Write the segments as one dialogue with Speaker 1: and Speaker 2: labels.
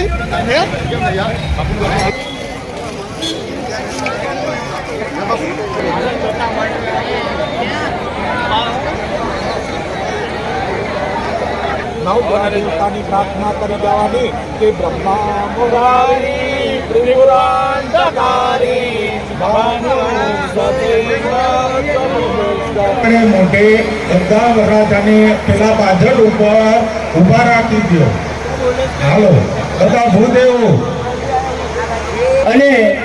Speaker 1: બાકી કઈ ગઈ હે
Speaker 2: નવગ્રહની પ્રાર્થના કરી જવાની કે બ્રહ્મા મુરારી ત્રિપુરાંતકારી ભાનુ સદેવ સર્વશ્રેષ્ઠ. મોઢે બધા વરરાજાને પેલા પાછળ ઉપર ઊભા રાખી દો હાલો, બધા ભૂદેવો.
Speaker 3: અને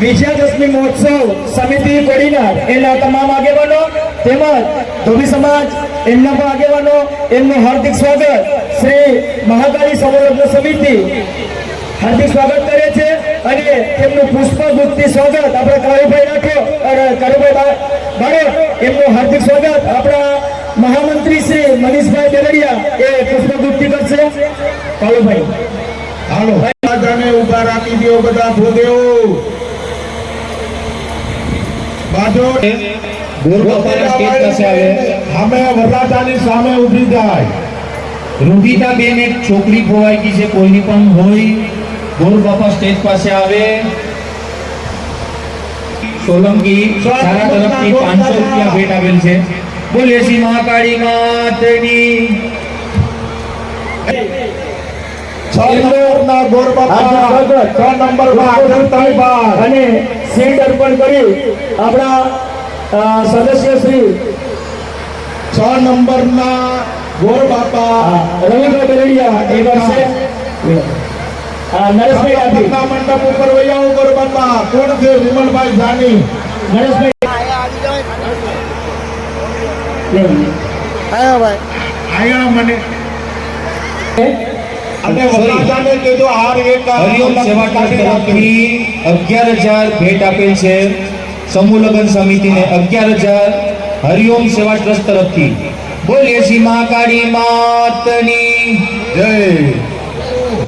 Speaker 3: વિજયાદશમી મહોત્સવ સમિતિ કોડીનાર, એના તમામ આગેવાનો તેમજ ધોબી સમાજ, એમના પણ આગેવાનો, એમનું હાર્દિક સ્વાગત. શ્રી મહાકાળી સમરત્ન સમિતિ હાર્દિક સ્વાગત કરે છે અને તેમનું પુષ્પગુપ્તિ સ્વાગત. આપણા કાળુભાઈ રાખો અને કાળુભાઈ બા- બાળક એમનું હાર્દિક સ્વાગત આપણા મહામંત્રી શ્રી મનીષભાઈ દેલડિયા એ કરશે કાળુભાઈ
Speaker 2: હાલો. વરરાજાને ઊભા રાખી દો બધા ભોગેઓ. બાજો
Speaker 4: ગોરબાપાના સ્ટેજ પાસે આવે.
Speaker 2: સામે વરરાજાની સામે ઊભી જાય.
Speaker 4: રૂબીતા બેન એક છોકરી ખોવાઈ ગઈ છે કોઈની પણ હોય. ગોરબાપા સ્ટેજ પાસે આવે. સોલંકી સારા તરફથી પાંચસો રૂપિયા ભેટ આપેલ છે. બોલે શ્રી મહાકાળી માતની.
Speaker 2: છ નંબરના ગોરબાપા છ નંબરમાં
Speaker 3: અને શીલ્ડ અર્પણ કરી આપણા સદસ્ય શ્રી
Speaker 2: છ નંબરના ગોરબાપા
Speaker 3: રવિભાઈ બેરડિયા એ વર્ષે નરેશભાઈ
Speaker 2: નંબરના મંડપ ઉપર આવો ગોરબાપા કોણ છે? વિમલભાઈ જાની.
Speaker 3: નરેશભાઈ.
Speaker 2: આયા મને. અને વરરાજાને કીધું હાર એક
Speaker 4: હરિઓમ સેવા ટ્રસ્ટ તરફથી અગિયાર હજાર ભેટ આપેલ છે. સમૂહ લગ્ન સમિતિને અગિયાર હજાર હરિઓમ સેવા ટ્રસ્ટ તરફથી. બોલીએ શ્રી મહાકાળી માતની.
Speaker 2: જય.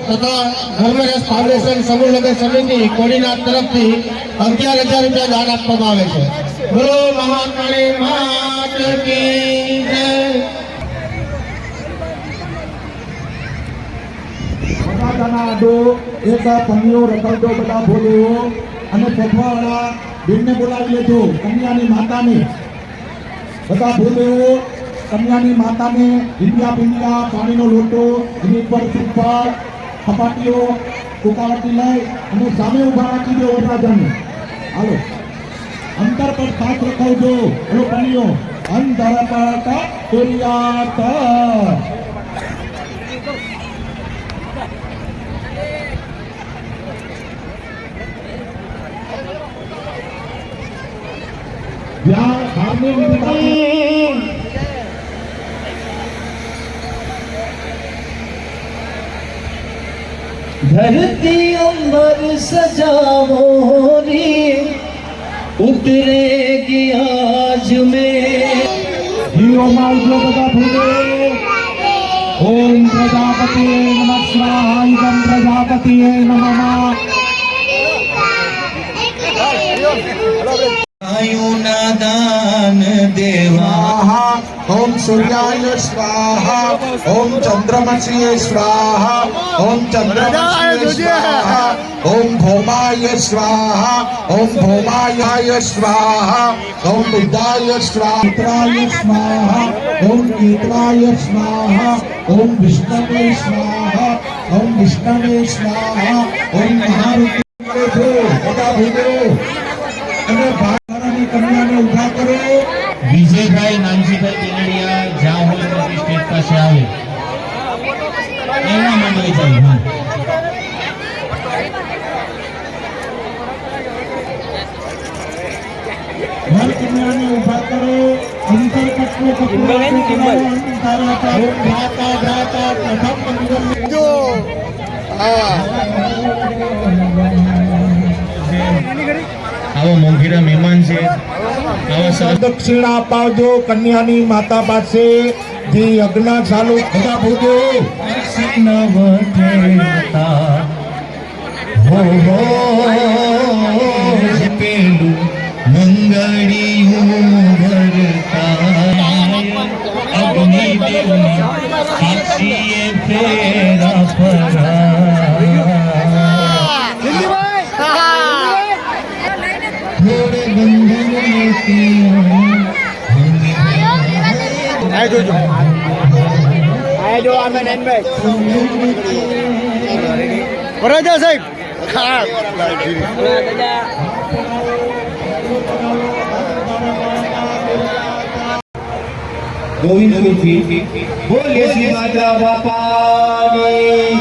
Speaker 1: તથા ધર્મરસ ફાઉન્ડેશન સમૂહ લગ્ન સમિતિ કોડીનાથ તરફથી અગિયાર હજાર રૂપિયા દાન આપવામાં આવે છે. બોલો મહાકાળી માત કી જય.
Speaker 2: વરરાજાના આડો એક પંગીઓ રખડતો બધા ભોલેઓ અને પથવાવાળા બેનને બોલાવી લેજો, કન્યાની માતાને. બધા ભોલેઓ કન્યાની માતાને ભીંડિયા ભીંડિયા પાણીનો લોટો, એની ઉપર સુપાર સપાટીઓ કુકાવટી લઈ અને સામે ઊભા રાખી દો વરરાજાને. હાલો. અંતર પર ખાસ રખાવજો. હલો પન્નીઓ અંતર પર તુરિયા
Speaker 3: धरती अंबर सजा मोरी उतरेगी आज में
Speaker 2: हीरो जो बता फूले ओम प्रजापति नमः स्वाहाय प्रजापति नमः
Speaker 4: આયુના દાન દેવા
Speaker 2: સ્વાહા ઓમ સૂર્યાય સ્વાહા ઓમ ચંદ્રમસી સ્વાહા ઓમ ચંદ્રમસી સ્વાહા ઓમ ભૌમાય સ્વાહા ઓમ ભૌમાય સ્વાહા ઓમ બુદ્ધાય સ્વાહા મિત્રાય સ્વાહા ઓમ કીતરાય સ્વાહા ઓમ વિષ્ણવે સ્વાહા ઓમ વિષ્ણવે સ્વાહા ઓમ મહારુદ્ર બધા ભૂદેવો અને ભાઈ કન્યાને ઊભા કરો.
Speaker 4: વિજયભાઈ નાનજીભાઈ કેનેડિયા જ્યાં હોય ત્યાંથી સ્ટેજ પાસે આવે. એના માટે જાય હા.
Speaker 2: ઘર કન્યાને ઊભા કરો. અંતર ભ્રાતા ભ્રાતા પ્રથમ
Speaker 1: જો. હા.
Speaker 4: આવો મોંઘીરા મહેમાન છે. આવા સર
Speaker 2: દક્ષિણા અપાવજો કન્યાની માતા પાસે જે યજ્ઞ ચાલુ બધા ભૂજો
Speaker 4: હો હો પેલું મંગળિયું ભરતા. અગ્નિદેવની સાક્ષીએ ફેરા ફરા
Speaker 5: ગોવિંદ ગુરજી બોલે શ્રી માતા બાપાની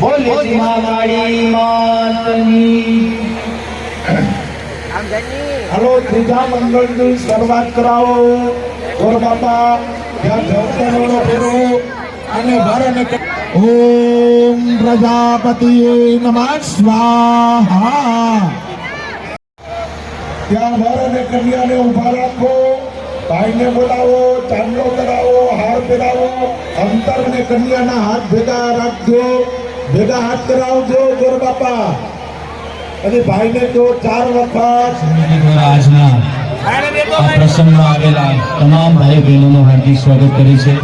Speaker 5: બોલે શ્રી મા કાળી માતની
Speaker 2: હલો ત્રીજા મંડળની શરૂઆત કરાવો. ગોર બાપા ત્યાં ફેરો અને ભર અને ક- ઓમ પ્રજાપતિ નમઃ સ્વાહા. ત્યાં વર કન્યાને ઊભા રાખો, ભાઈને બોલાવો, ચાંદલો કરાવો હાર પહેરાવો અંતરને કન્યાના હાથ ભેગા રાખજો, ભેગા હાથ કરાવજો ગોર બાપા અને ભાઈને તો ચાર વખત
Speaker 4: પ્રસંગમાં આવેલા તમામ ભાઈ બહેનોનું હાર્દિક સ્વાગત કરે છે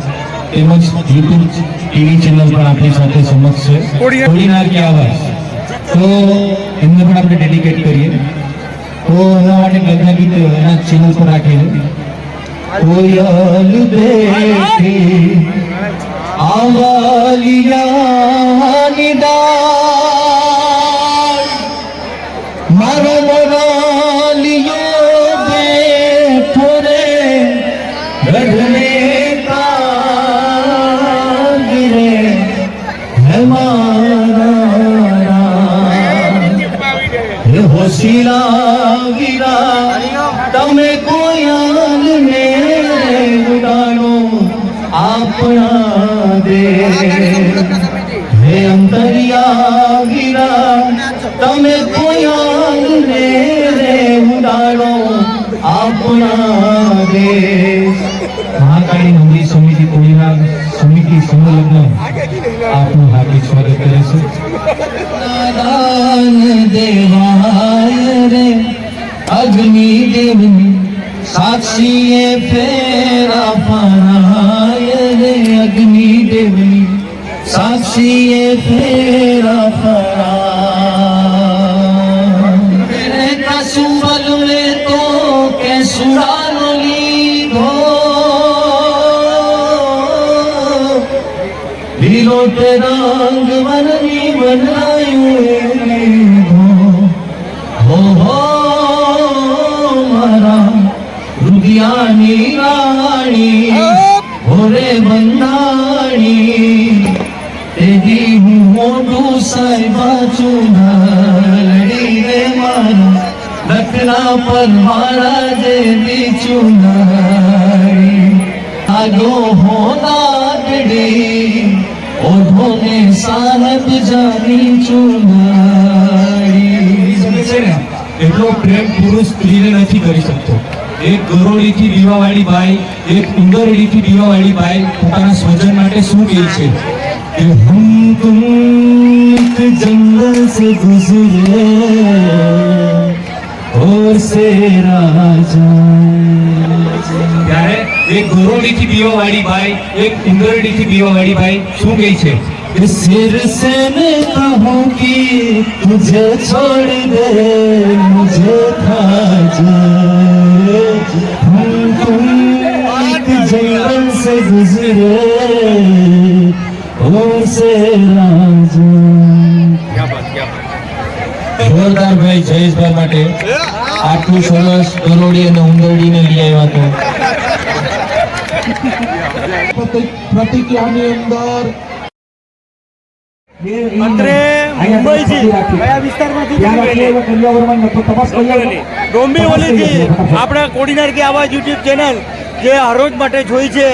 Speaker 4: તેમજ યુટ્યુબ ટીવી ચેનલ પણ આપણી સાથે સમક્ષ છે. તો એમને પણ આપણે ડેડિકેટ કરીએ. તો એના માટે લગ્ન ગીત એના ચેનલ પર નિદાન મારો ગઢને કાગરે હે મારા હે હોશિયા વીરા તમે કોયાલ ને આપણા દે હે અંતરિયા વીરા તમે કોયાલ ને ઉડાડો આપણા દેશ મહાકાળી મંદિર સમિતિ કોળીનાર સમિતિ સંલગ્ન આપનું હાર્દિક સ્વાગત કરે છે દાન દેવાય રે અગ્નિ દેવની સાક્ષીએ ફેરા ફરાય રે અગ્નિ દેવની સાક્ષીએ ફેરા ફરાય. રે કસુંબલ મેં તો કે લીધો હીરો તે રંગ વનની બનાયું હો હો મારા રુદિયાની રાણી હોરે બંધાણી તેજી હું મોટું સાહેબા ચુનાડી રે મારા લખના પર મારા દેવી ચુનાડી આગો હોનાડડી ઓઢોને સાહેબ જાની ચુનારી એટલો પ્રેમ પુરુષ સ્ત્રીને નથી કરી શકતો. એક ગરોળીથી દીવાવાળી બાઈ, એક ઉંદરડીથી દીવાવાળી બાઈ પોતાના સ્વજન માટે શું કહે છે? કે હમ તુમ જંગલ સે ગુજરે. और से राजा ત્યારે એક ગોરોડીથી દીવાવાળી બાઈ એક ઉંદરડીથી દીવાવાળી બાઈ શું કહે છે कि सिर से मैं कहूँ कि तुझे छोड़ दे मुझे खा जाए हम तुम एक जंगल से गुजरे और से राजा જોરદાર ભાઈ જયેશભાઈ માટે આટલું સરસ ગરોડી અને ઉંદરડીને લઈ આવ્યા તો
Speaker 2: પ્રતિ- પ્રતિક્રિયાની અંદર
Speaker 6: આપણા કોડીનાર કે આવાજ યુટ્યુબ ચેનલ જે હરોજ માટે જોઈ છે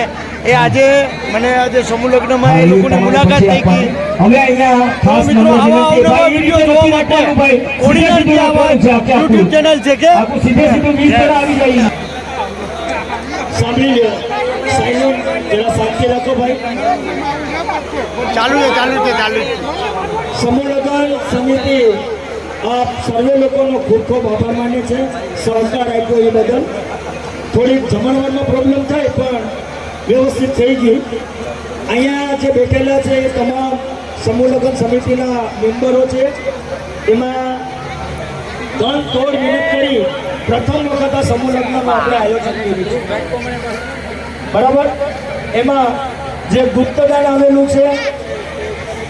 Speaker 6: એ આજે મને આજે સમૂહ લગ્નમાં એ લોકોની મુલાકાત થઈ ગઈ.
Speaker 3: અહીંયા
Speaker 6: મિત્રો આવા અવનવા વીડિયો જોવા માટે આવાજ
Speaker 3: સીધું આખું
Speaker 6: યુટ્યુબ ચેનલ છે કે? સાંભળી લો સાયલેન્ટ જરા શાંતિ રાખો ભાઈ. ચાલુ છે ચાલુ છે ચાલુ છે.
Speaker 3: સમૂહ લગ્ન સમિતિ આપ સર્વે લોકોનો ખૂબ ખૂબ આભાર માને છે સહકાર આપ્યો એ બદલ. થોડીક જમણવારમાં પ્રોબ્લેમ થાય પણ વ્યવસ્થિત થઈ ગઈ અહીંયા જે બેઠેલા છે એ તમામ સમૂહ સમિતિના મેમ્બરો છે. એમાં ત્રણ તોડ મહેનત કરી પ્રથમ વખત આ સમૂહ લગ્નમાં આપણે આયોજન કર્યું છે. બરાબર? એમાં જે ગુપ્તદાન આવેલું છે,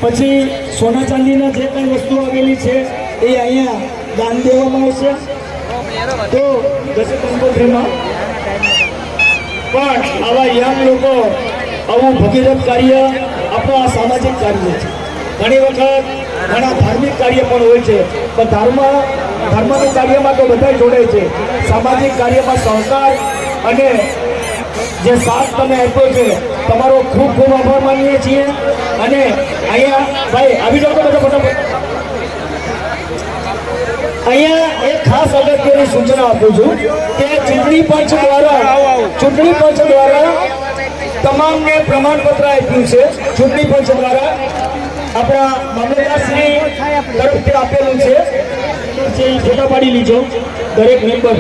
Speaker 3: પછી સોના ચાંદીના જે કંઈ વસ્તુ આવેલી છે, એ અહીંયા દાન દેવામાં આવશે. તો દસેક કંકોત્રીમાં પણ આવા યંગ લોકો આવું ભગીરથ કાર્ય આપણું આ સામાજિક કાર્ય છે. ઘણી વખત ઘણા ધાર્મિક કાર્ય પણ હોય છે. પણ ધર્મ, ધર્મનું કાર્યમાં તો બધા જોડે છે. સામાજિક કાર્યમાં સહકાર અને જે સાથ તમે આપ્યો છે, તમારો ખૂબ ખૂબ આભાર માનીએ છીએ. અને અહીંયા ભાઈ, આવી જાઓ તો બધા ફટાફટ. અહીંયા એક ખાસ અગત્યની સૂચના આપું છું કે ચૂંટણી પંચ દ્વારા ચૂંટણી પંચ દ્વારા તમામને પ્રમાણપત્ર આપ્યું છે. ચૂંટણી પંચ દ્વારા આપણા મામલતદારશ્રી તરફથી આપેલું છે. જે ફોટા પાડી લીજો દરેક મેમ્બર